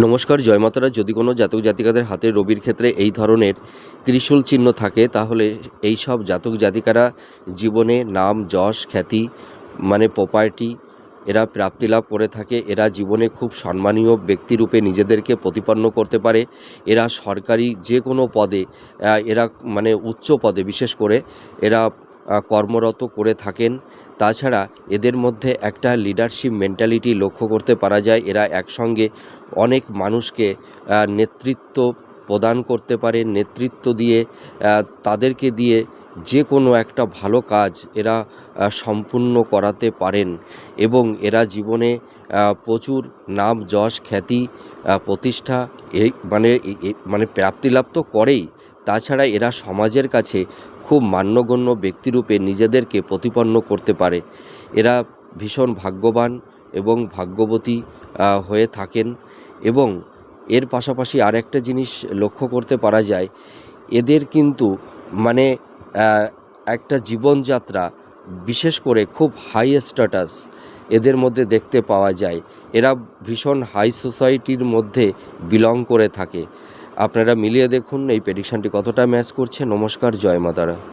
নমস্কার জয়মাতারা যদি কোনো জাতক জাতিকাদের হাতে রবির ক্ষেত্রে এই ধরনের ত্রিশূল চিহ্ন থাকে, তাহলে এই সব জাতক জাতিকারা জীবনে নাম, যশ, খ্যাতি মানে প্রপার্টি এরা প্রাপ্তি লাভ করে থাকে। এরা জীবনে খুব সম্মানীয় ব্যক্তিরূপে নিজেদেরকে প্রতিপন্ন করতে পারে। এরা সরকারি যে কোনো পদে এরা মানে উচ্চ পদে বিশেষ করে এরা কর্মরত করে থাকেন। তাছাড়া এদের মধ্যে একটা লিডারশিপ মেন্টালিটি লক্ষ্য করতে পারা যায়। এরা একসঙ্গে অনেক মানুষকে নেতৃত্ব প্রদান করতে পারে, নেতৃত্ব দিয়ে তাদেরকে দিয়ে যে কোনো একটা ভালো কাজ এরা সম্পূর্ণ করাতে পারেন এবং এরা জীবনে প্রচুর নাম, যশ, খ্যাতি প্রতিষ্ঠা এই মানে মানে প্রাপ্তিলাভ তো করেই। তাছাড়া এরা সমাজের কাছে খুব মান্যগণ্য ব্যক্তিরূপে নিজেদেরকে প্রতিপন্ন করতে পারে। এরা ভীষণ ভাগ্যবান এবং ভাগ্যবতী হয়ে থাকেন এবং এর পাশাপাশি আর একটা জিনিস লক্ষ্য করতে পারা যায়, এদের কিন্তু মানে একটা জীবনযাত্রা বিশেষ করে খুব হাই স্ট্যাটাস এদের মধ্যে দেখতে পাওয়া যায়। এরা ভীষণ হাই সোসাইটির মধ্যে বিলং করে থাকে। আপনারা মিলিয়ে দেখুন এই প্রেডিকশানটি কতটা ম্যাচ করছে। নমস্কার জয় মাতারা